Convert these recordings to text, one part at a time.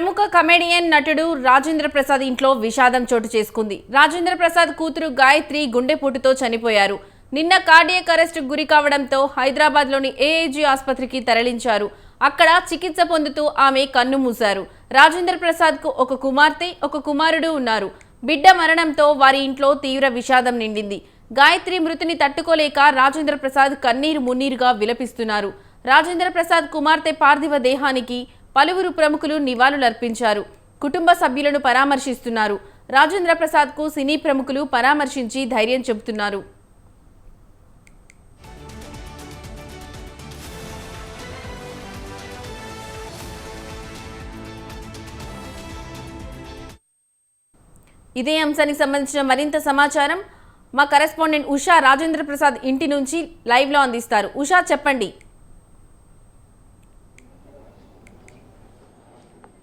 ప్రముఖ కమెడియన్ నటుడు రాజేంద్ర ప్రసాద్ ఇంట్లో విషాదం చోటు చేసుకుంది. రాజేంద్ర ప్రసాద్ కూతురు గాయత్రి గుండెపోటుతో చనిపోయారు. నిన్న కార్డియక్ అరెస్ట్ గురి కావడంతో హైదరాబాద్లోని ఏఏజీ ఆసుపత్రికి తరలించారు. అక్కడ చికిత్స పొందుతూ ఆమె కన్ను మూశారు. రాజేంద్ర ప్రసాద్కు ఒక కుమార్తె ఒక కుమారుడు ఉన్నారు. బిడ్డ మరణంతో వారి ఇంట్లో తీవ్ర విషాదం నిండింది. గాయత్రి మృతిని తట్టుకోలేక రాజేంద్ర ప్రసాద్ కన్నీరు మున్నీరుగా విలపిస్తున్నారు. రాజేంద్ర ప్రసాద్ కుమార్తె పార్థివ దేహానికి పలువురు ప్రముఖులు నివాళులర్పించారు. కుటుంబ సభ్యులను పరామర్శిస్తున్నారు. రాజేంద్ర ప్రసాద్కు సినీ ప్రముఖులు పరామర్శించి ధైర్యం చెబుతున్నారు. ఇదే అంశానికి సంబంధించిన మరింత సమాచారం మా కరెస్పాండెంట్ ఉషా రాజేంద్ర ప్రసాద్ ఇంటి నుంచి లైవ్లో అందిస్తారు. ఉషా చెప్పండి.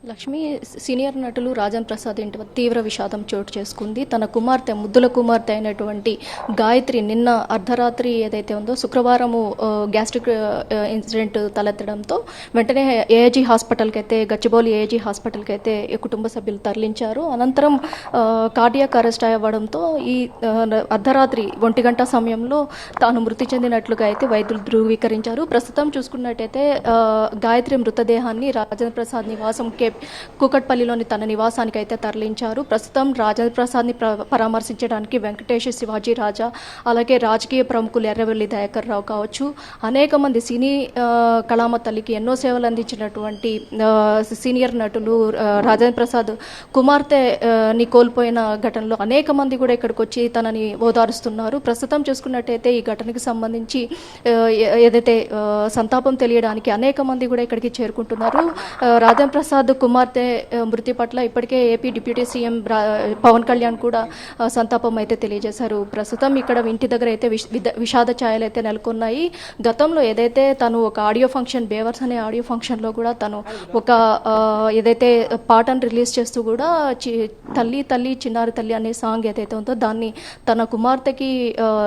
లక్ష్మి సీనియర్ నటులు రాజన్ ప్రసాద్ ఇంటి తీవ్ర విషాదం చోటు చేసుకుంది. తన కుమార్తె ముద్దుల కుమార్తె అయినటువంటి గాయత్రి నిన్న అర్ధరాత్రి ఏదైతే ఉందో శుక్రవారము గ్యాస్ట్రిక్ ఇన్సిడెంట్ తలెత్తడంతో వెంటనే ఏఏజీ హాస్పిటల్కి అయితే గచ్చిబౌలి ఏఏజీ హాస్పిటల్కి అయితే కుటుంబ సభ్యులు తరలించారు. అనంతరం కార్డియాక్ అరెస్ట్ అవ్వడంతో ఈ అర్ధరాత్రి ఒంటి గంట సమయంలో తాను మృతి చెందినట్లుగా అయితే వైద్యులు ధృవీకరించారు. ప్రస్తుతం చూసుకున్నట్టయితే గాయత్రి మృతదేహాన్ని రాజేంద్ర ప్రసాద్ నివాసం కే కూకట్పల్లిలోని తన నివాసానికి అయితే తరలించారు. ప్రస్తుతం రాజేంద్ర పరామర్శించడానికి వెంకటేష్ శివాజీ రాజా అలాగే రాజకీయ ప్రముఖులు ఎర్రవెల్లి దయాకర్ రావు కావచ్చు. అనేక మంది సినీ కళామ తల్లికి ఎన్నో సేవలు అందించినటువంటి సీనియర్ నటులు రాజేంద్ర ప్రసాద్ కుమార్తె ని కోల్పోయిన ఘటనలో అనేక మంది కూడా ఇక్కడికి వచ్చి తనని ఓదారుస్తున్నారు. ప్రస్తుతం చూసుకున్నట్టయితే ఈ ఘటనకి సంబంధించి ఏదైతే సంతాపం తెలియడానికి అనేక మంది కూడా ఇక్కడికి చేరుకుంటున్నారు. రాజేంద్ర ప్రసాద్ కుమార్తె మృతి పట్ల ఇప్పటికే AP deputy CM Pawan Kalyan కూడా సంతాపం అయితే తెలియజేశారు. ప్రస్తుతం ఇక్కడ ఇంటి దగ్గర అయితే విష- విద- విషాద ఛాయలు అయితే నెలకొన్నాయి. గతంలో ఏదైతే తను ఒక ఆడియో ఫంక్షన్ బేవర్స్ అనే ఆడియో ఫంక్షన్లో కూడా తను ఒక ఏదైతే పాటను రిలీజ్ చేస్తూ కూడా చి- తల్లి తల్లి చిన్నారి తల్లి అనే సాంగ్ ఏదైతే ఉందో దాన్ని తన కుమార్తెకి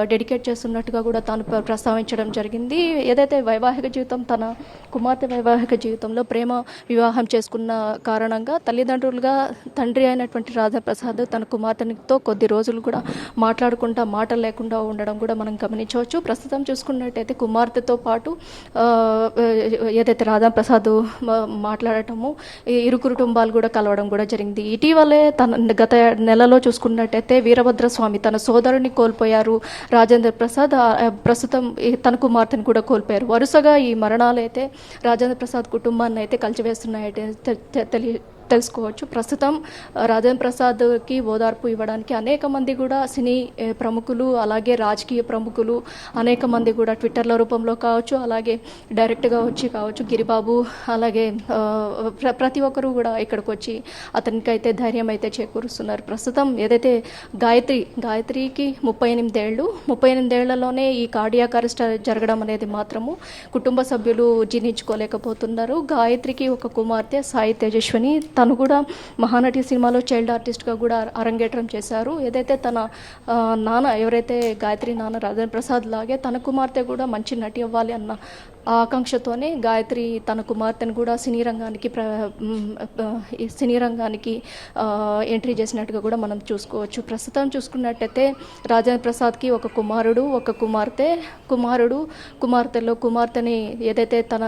డెడికేట్ చేస్తున్నట్టుగా కూడా తాను ప్ర- ప్రస్తావించడం జరిగింది. ఏదైతే వైవాహిక జీవితం తన కుమార్తె వైవాహిక జీవితంలో ప్రేమ వివాహం చేసుకున్న కారణంగా తల్లిదండ్రులుగా తండ్రి అయినటువంటి రాధాప్రసాద్ తన కుమార్తెనితో కొద్ది రోజులు కూడా మాట్లాడుకుంటా మాటలు లేకుండా ఉండడం కూడా మనం గమనించవచ్చు. ప్రస్తుతం చూసుకున్నట్టయితే కుమార్తెతో పాటు ఏదైతే రాధాప్రసాద్ మాట్లాడటము ఇరు కుటుంబాలు కూడా కలవడం కూడా జరిగింది. ఇటీవలే తన గత నెలలో చూసుకున్నట్టయితే వీరభద్ర స్వామి తన సోదరుని కోల్పోయారు. రాజేంద్ర ప్రసాద్ ప్రస్తుతం ఈ తన కుమార్తెను కూడా కోల్పోయారు. వరుసగా ఈ మరణాలు అయితే రాజేంద్ర ప్రసాద్ కుటుంబాన్ని అయితే కలిచివేస్తున్నాయైతే te తెలుసుకోవచ్చు. ప్రస్తుతం రాజేంద్ర ప్రసాద్కి ఓదార్పు ఇవ్వడానికి అనేక మంది కూడా సినీ ప్రముఖులు అలాగే రాజకీయ ప్రముఖులు అనేక మంది కూడా ట్విట్టర్ల రూపంలో కావచ్చు అలాగే డైరెక్ట్గా వచ్చి కావచ్చు గిరిబాబు అలాగే ప్ర- ప్రతి ఒక్కరూ కూడా ఇక్కడికి వచ్చి అతనికి అయితే ధైర్యం అయితే చేకూరుస్తున్నారు. ప్రస్తుతం ఏదైతే గాయత్రి గాయత్రికి ముప్పై ఎనిమిదేళ్ళు ముప్పై ఎనిమిదేళ్ళలోనే ఈ కార్డియాక్ అరెస్ట్ జరగడం అనేది మాత్రము కుటుంబ సభ్యులు జీర్ణించుకోలేకపోతున్నారు. గాయత్రికి ఒక కుమార్తె సాయి తేజస్విని తను కూడా మహానటి సినిమాలో చైల్డ్ ఆర్టిస్ట్గా కూడా అరంగేట్రం చేశారు. ఏదైతే తన నాన్న ఎవరైతే గాయత్రి నాన్న రాజేంద్ర ప్రసాద్ లాగే తన కుమార్తె కూడా మంచి నటి అవ్వాలి అన్న ఆకాంక్షతోనే గాయత్రి తన కుమార్తెను కూడా సినీ రంగానికి ప్ర సినీ రంగానికి ఎంట్రీ చేసినట్టుగా కూడా మనం చూసుకోవచ్చు. ప్రస్తుతం చూసుకున్నట్టయితే రాజేంద్ర ప్రసాద్కి ఒక కుమారుడు ఒక కుమార్తె. కుమారుడు కుమార్తెలో కుమార్తెని ఏదైతే తన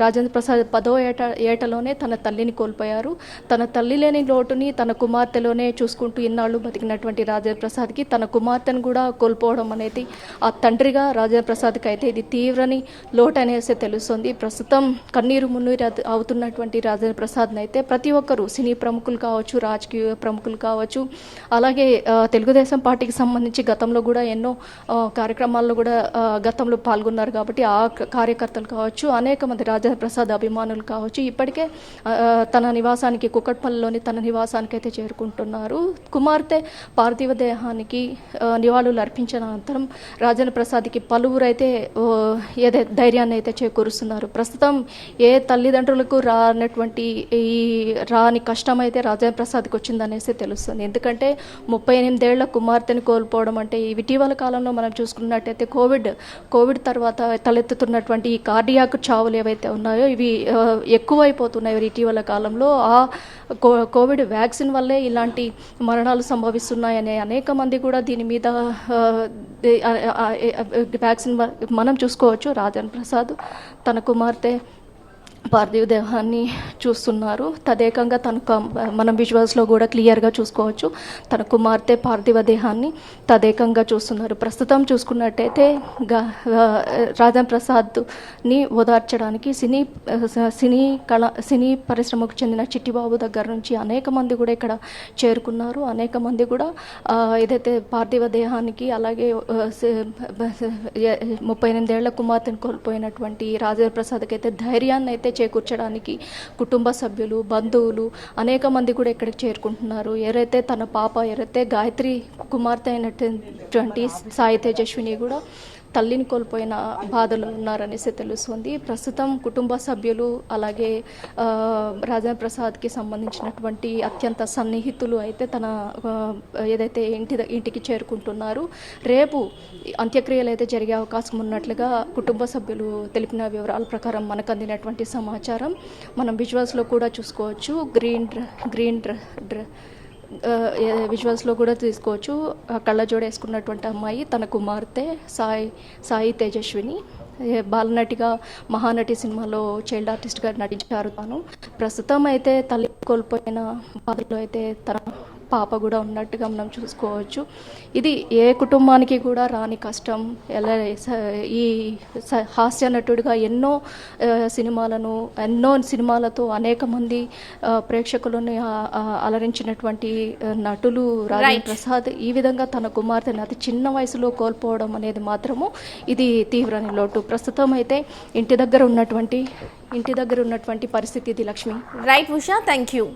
రాజేంద్ర ప్రసాద్ పదో ఏట ఏటలోనే తన తల్లిని కోల్పోయారు. తన తల్లి లేని లోటుని తన కుమార్తెలోనే చూసుకుంటూ ఇన్నాళ్ళు బతికినటువంటి రాజేంద్ర ప్రసాద్కి తన కుమార్తెను కూడా కోల్పోవడం అనేది ఆ తండ్రిగా రాజేంద్ర ప్రసాద్కి అయితే ఇది తీవ్రని లోటు అనేసి తెలుస్తుంది. ప్రస్తుతం కన్నీరు మున్నీరు అవుతున్నటువంటి రాజేంద్ర ప్రసాద్ని అయితే ప్రతి ఒక్కరూ సినీ ప్రముఖులు కావచ్చు రాజకీయ ప్రముఖులు కావచ్చు అలాగే తెలుగుదేశం పార్టీకి సంబంధించి గతంలో కూడా ఎన్నో కార్యక్రమాల్లో కూడా గతంలో పాల్గొన్నారు కాబట్టి ఆ కార్యకర్తలు కావచ్చు అనేక మంది రాజేంద్ర ప్రసాద్ అభిమానులు కావచ్చు ఇప్పటికే తన నివాసానికి కుక్కట్పల్లిలోని తన నివాసానికి అయితే చేరుకుంటున్నారు. కుమార్తె పార్థివ దేహానికి నివాళులు అర్పించిన అనంతరం రాజేంద్ర ప్రసాద్కి పలువురైతే ఏదైతే ధైర్యాన్ని ధైర్యాన్ని అయితే చేకూరుస్తున్నారు. ప్రస్తుతం ఏ తల్లిదండ్రులకు రానటువంటి ఈ రాని కష్టం అయితే రాజేంద్ర ప్రసాద్కి వచ్చిందనేసి తెలుస్తుంది. ఎందుకంటే ముప్పై ఎనిమిదేళ్ళ కుమార్తెని కోల్పోవడం అంటే ఈ ఇటీవల కాలంలో మనం చూసుకున్నట్టయితే కోవిడ్ కోవిడ్ తర్వాత తలెత్తుతున్నటువంటి ఈ కార్డియాక్ చావులు ఏవైతే ఉన్నాయో ఇవి ఎక్కువైపోతున్నాయి ఇటీవల కాలంలో. ఆ కో కోవిడ్ వ్యాక్సిన్ వల్లే ఇలాంటి మరణాలు సంభవిస్తున్నాయనే అనేక మంది కూడా దీని మీద వ్యాక్సిన్ మనం చూసుకోవచ్చు. రాజన్ ప్రసాద్ తన కుమార్తె పార్థివ దేహాన్ని చూస్తున్నారు. తదేకంగా తన కం- మనం విజువల్స్లో కూడా క్లియర్గా చూసుకోవచ్చు. తన కుమార్తె పార్థివ దేహాన్ని తదేకంగా చూస్తున్నారు. ప్రస్తుతం చూసుకున్నట్టయితే గా రాజన్ ప్రసాద్ని ఓదార్చడానికి సినీ సినీ కళ సినీ పరిశ్రమకు చెందిన చిట్టిబాబు దగ్గర నుంచి అనేక మంది కూడా ఇక్కడ చేరుకున్నారు. అనేక మంది కూడా ఏదైతే పార్థివ దేహానికి అలాగే ముప్పై ఎనిమిదేళ్ళ కుమార్తెను కోల్పోయినటువంటి రాజేంద్ర ప్రసాద్కి అయితే ధైర్యాన్ని అయితే చేకూర్చడానికి కుటుంబ సభ్యులు బంధువులు అనేక మంది కూడా ఇక్కడికి చేరుకుంటున్నారు. ఎవరైతే తన పాప ఎవరైతే గాయత్రి కుమార్తె అయినటువంటి సాయి తేజస్విని కూడా తల్లిని కోల్పోయిన బాధలో ఉన్నారనేసి తెలుస్తుంది. ప్రస్తుతం కుటుంబ సభ్యులు అలాగే రాజేంద్ర ప్రసాద్కి సంబంధించినటువంటి అత్యంత సన్నిహితులు అయితే తన ఏదైతే ఇంటి ఇంటికి చేరుకుంటున్నారు. రేపు అంత్యక్రియలు అయితే జరిగే అవకాశం ఉన్నట్లుగా కుటుంబ సభ్యులు తెలిపిన వివరాల ప్రకారం మనకు అందినటువంటి సమాచారం మనం విజువల్స్లో కూడా చూసుకోవచ్చు. గ్రీన్ డ్ర గ్రీన్ డ్ర డ్ర విజువల్స్లో కూడా తీసుకోవచ్చు. ఆ కళ్ళజోడు వేసుకున్నటువంటి అమ్మాయి తన కుమార్తె సాయి సాయి తేజస్విని. బాలనటిగా మహానటి సినిమాలో చైల్డ్ ఆర్టిస్ట్గా నటించారు తాను. ప్రస్తుతం అయితే తల్లి కోల్పోయిన బాధలో అయితే తన పాప కూడా ఉన్నట్టుగా మనం చూసుకోవచ్చు. ఇది ఏ కుటుంబానికి కూడా రాని కష్టం. ఎలా ఈ హాస్య నటుడిగా ఎన్నో సినిమాలను ఎన్నో సినిమాలతో అనేక మంది ప్రేక్షకులను అలరించినటువంటి నటులు రాజేంద్ర ప్రసాద్. ఈ విధంగా తన కుమార్తెను అతి చిన్న వయసులో కోల్పోవడం అనేది మాత్రము ఇది తీవ్రని లోటు ప్రస్తుతం అయితే ఇంటి దగ్గర ఉన్నటువంటి ఇంటి దగ్గర ఉన్నటువంటి పరిస్థితి ఇది Lakshmi. Right Usha thank you